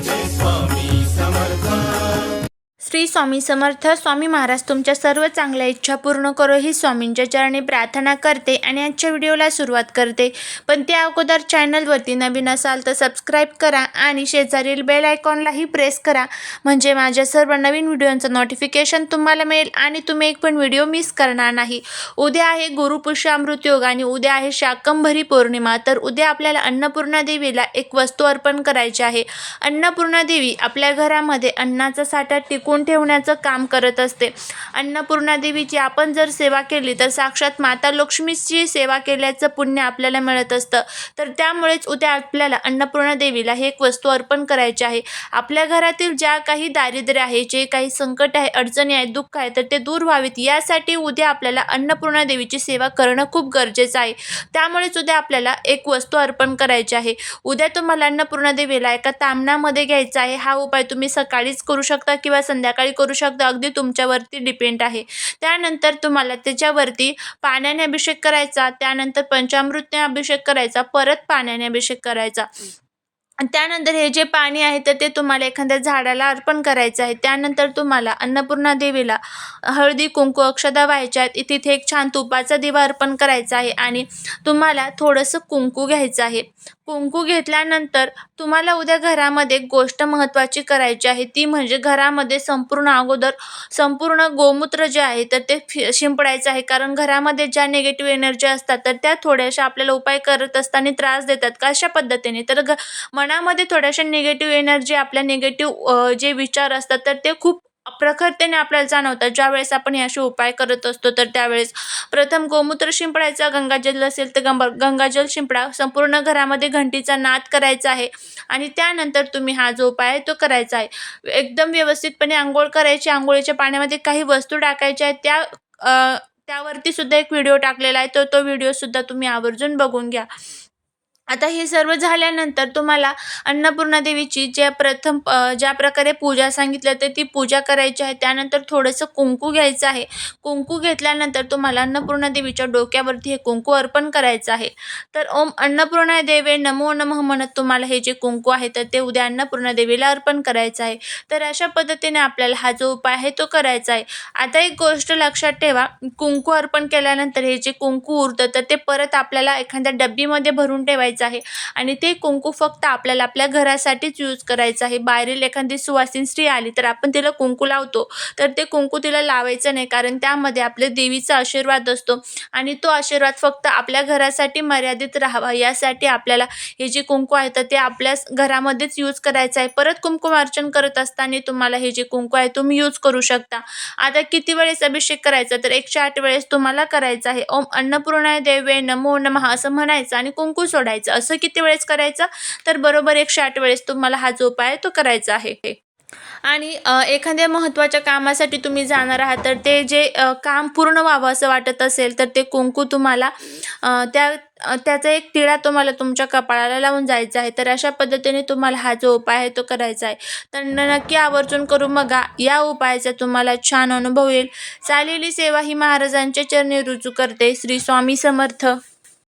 this one. Shri Swami Samarth Swami Maharaj तुमच्या सर्व चांगल्या इच्छा पूर्ण करो ही स्वामींच्या चरणी प्रार्थना करते आणि आजच्या व्हिडिओला सुरुवात करते. पण त्या अगोदर चॅनलवरती नवीन असाल तर सबस्क्राईब करा आणि शेजारील बेल आयकॉनलाही प्रेस करा. म्हणजे माझ्या सर्व नवीन व्हिडिओंचं नोटिफिकेशन तुम्हाला मिळेल आणि तुम्ही एक पण व्हिडिओ मिस करणार नाही. उद्या आहे गुरुपुष्यामृत योग आणि उद्या आहे शाकंभरी पौर्णिमा. तर उद्या आपल्याला अन्नपूर्णा देवीला एक वस्तू अर्पण करायची आहे. अन्नपूर्णा देवी आपल्या घरामध्ये अन्नाचा साठा टिकून ठेवण्याचं काम करत असते. अन्नपूर्णा देवीची आपण जर सेवा केली तर साक्षात माता लक्ष्मीची सेवा केल्याचं पुण्य आपल्याला मिळत असतं. तर त्यामुळेच उद्या आपल्याला अन्नपूर्णा देवीला हे एक वस्तू अर्पण करायची आहे. आपल्या घरातील ज्या काही दारिद्र्य आहे जे काही संकट आहे अडचणी आहे दुःख आहे तर ते दूर व्हावेत. यासाठी उद्या आपल्याला अन्नपूर्णा देवीची सेवा करणं खूप गरजेचं आहे. त्यामुळेच उद्या आपल्याला एक वस्तू अर्पण करायची आहे. उद्या तुम्हाला अन्नपूर्णा देवीला एका तामणामध्ये घ्यायचा आहे. हा उपाय तुम्ही सकाळीच करू शकता किंवा संध्या संध्याकाळी करू शकता. अगदी तुमच्यावरती डिपेंड आहे. त्यानंतर तुम्हाला त्याच्यावरती पाण्याने अभिषेक करायचा. त्यानंतर पंचामृतने अभिषेक करायचा. परत पाण्याने अभिषेक करायचा. त्यानंतर हे जे पाणी आहे तर ते तुम्हाला एखाद्या झाडाला अर्पण करायचं आहे. त्यानंतर तुम्हाला अन्नपूर्णा देवीला हळदी कुंकू अक्षदा व्हायच्या आहेत. तिथे एक छान तुपाचा दिवा अर्पण करायचा आहे आणि तुम्हाला थोडंसं कुंकू घ्यायचं आहे. कुंकू घेतल्यानंतर तुम्हाला उद्या घरामध्ये एक गोष्ट महत्त्वाची करायची आहे. ती म्हणजे घरामध्ये संपूर्ण अगोदर संपूर्ण गोमूत्र जे आहे तर ते फि शिंपडायचं आहे. कारण घरामध्ये ज्या निगेटिव्ह एनर्जी असतात तर त्या थोड्याशा आपल्याला उपाय करत असताना त्रास देतात. कशा पद्धतीने. तर घ मनामध्ये थोड्याशा निगेटिव्ह एनर्जी आपल्या निगेटिव्ह जे विचार असतात तर ते खूप प्रखरतेने आपल्याला जाणवतात ज्यावेळेस आपण हे असे उपाय करत असतो तर त्यावेळेस प्रथम गोमूत्र शिंपडायचा. गंगाजल असेल तर गंगा गंगाजल शिंपडा. संपूर्ण घरामध्ये घंटीचा नाद करायचा आहे. आणि त्यानंतर तुम्ही हा जो उपाय आहे तो करायचा आहे. एकदम व्यवस्थितपणे आंघोळ करायची. आंघोळीच्या पाण्यामध्ये काही वस्तू टाकायच्या आहेत. त्या त्यावरती सुद्धा एक व्हिडिओ टाकलेला आहे. तर तो व्हिडिओसुद्धा तुम्ही आवर्जून बघून घ्या. आता हे सर्व झाल्यानंतर तुम्हाला अन्नपूर्णा देवीची ज्या प्रथम ज्या प्रकारे पूजा सांगितलं तर ती पूजा करायची आहे. त्यानंतर थोडंसं कुंकू घ्यायचं आहे. कुंकू घेतल्यानंतर तुम्हाला अन्नपूर्णा देवीच्या डोक्यावरती हे कुंकू अर्पण करायचं आहे. तर ओम अन्नपूर्णा देवे नमो नमः म्हणत तुम्हाला हे जे कुंकू आहे तर ते उद्या अन्नपूर्णा देवीला अर्पण करायचं आहे. तर अशा पद्धतीने आपल्याला हा जो उपाय आहे तो करायचा आहे. आता एक गोष्ट लक्षात ठेवा. कुंकू अर्पण केल्यानंतर हे जे कुंकू उरतं तर ते परत आपल्याला एखाद्या डब्बीमध्ये भरून ठेवायचं आहे. आणि ते कुंकू फक्त आपल्याला आपल्या घरासाठीच यूज करायचं आहे. बाहेरील एखादी सुवासीन स्त्री आली तर आपण तिला कुंकू लावतो. तर ते कुंकू तिला लावायचं नाही कारण त्यामध्ये आपल्या देवीचा आशीर्वाद असतो. आणि तो आशीर्वाद फक्त आपल्या घरासाठी मर्यादित राहावा. यासाठी आपल्याला हे जे कुंकू आहे तर ते आपल्या घरामध्येच यूज करायचं आहे. परत कुंकुमार्चन करत असताना तुम्हाला हे जे कुंकू आहे तुम्ही यूज करू शकता. आता किती वेळेस अभिषेक करायचा तर एकशे आठ वेळेस तुम्हाला करायचं आहे. ओम अन्नपूर्णाय देवे नमो नमः असं म्हणायचं आणि कुंकू सोडायचं. असं किती वेळेस करायचं? तर बरोबर एकशे आठ वेळेस तुम्हाला हा जो उपाय आहे तो करायचा आहे. आणि एखाद्या महत्त्वाच्या कामासाठी तुम्ही जाणार आहात तर ते जे काम पूर्ण व्हावं असं वाटत असेल तर ते कुंकू तुम्हाला त्या त्याचा एक टिळा तुम्हाला तुमच्या कपाळाला लावून जायचा आहे. तर अशा पद्धतीने तुम्हाला हा जो उपाय आहे तो करायचा आहे. तर न- नक्की आवर्जून करून बघा या उपायाचा तुम्हाला छान अनुभव येईल. चालेली सेवा ही महाराजांच्या चरणी रुजू करते. श्री स्वामी समर्थ.